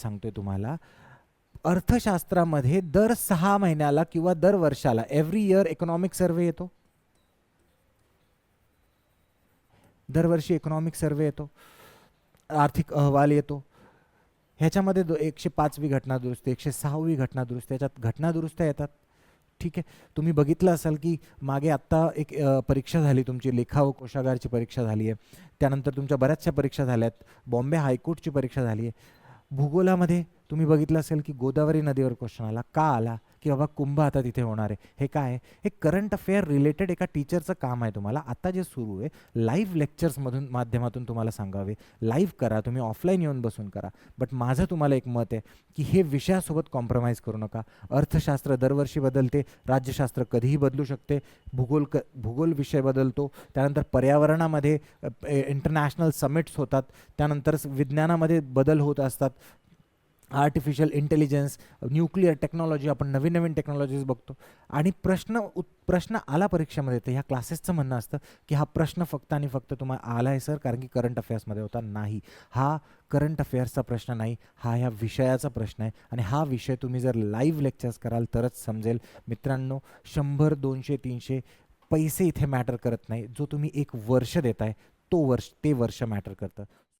सांगतोय तुम्हाला. अर्थशास्त्रामध्ये दर सहा महिन्याला किंवा दर वर्षाला एव्हरी इयर इकॉनॉमिक सर्वे येतो. दरवर्षी इकॉनॉमिक सर्वे येतो. आर्थिक अहवाल येतो. ह्याच्यामध्ये दो एकशे पाचवी घटना दुरुस्ती एकशे सहावी घटना दुरुस्ती याच्यात घटना दुरुस्त्या येतात. ठीक आहे. तुम्ही बघितलं असाल की मागे आत्ता एक परीक्षा झाली तुमची लेखा व कोशागारची परीक्षा झाली आहे. त्यानंतर तुमच्या बऱ्याचशा परीक्षा झाल्यात. बॉम्बे हायकोर्टची परीक्षा झाली आहे. भूगोलामध्ये तुम्ही बघितलं असेल की गोदावरी नदीवर क्वेश्चन आला का आला? की बाबा कुंभ आता तिथे होणार आहे. हे काय आहे? हे करंट अफेअर रिलेटेड एका टीचरचं काम आहे तुम्हाला. आता जे सुरू आहे लाईव्ह लेक्चर्समधून माध्यमातून तुम्हाला सांगावे. लाईव्ह करा तुम्ही ऑफलाईन येऊन बसून करा. बट माझं तुम्हाला एक मत आहे की हे विषयासोबत कॉम्प्रोमाइज करू नका. अर्थशास्त्र दरवर्षी बदलते राज्यशास्त्र कधीही बदलू शकते. भूगोल क भूगोल विषय बदलतो. त्यानंतर पर्यावरणामध्ये इंटरनॅशनल समिट्स होतात. त्यानंतर स- विज्ञानामध्ये बदल होत असतात. आर्टिफिशियल इंटेलिजन्स न्यूक्लिअर टेक्नॉलॉजी आपण नवीन नवीन टेक्नॉलॉजीज बघतो. आणि प्रश्न उत् प्रश्न आला परीक्षेमध्ये तर ह्या क्लासेसचं म्हणणं असतं की हा प्रश्न फक्त आणि फक्त तुम्हाला आला आहे सर कारण की करंट अफेअर्समध्ये होता. नाही. हा करंट अफेअर्सचा प्रश्न नाही. हा ह्या विषयाचा प्रश्न आहे. आणि हा विषय तुम्ही जर लाईव्ह लेक्चर्स कराल तरच समजेल. मित्रांनो शंभर दोनशे तीनशे पैसे इथे मॅटर करत नाही. जो तुम्ही एक वर्ष देताय तो वर्ष ते वर्ष मॅटर करतं.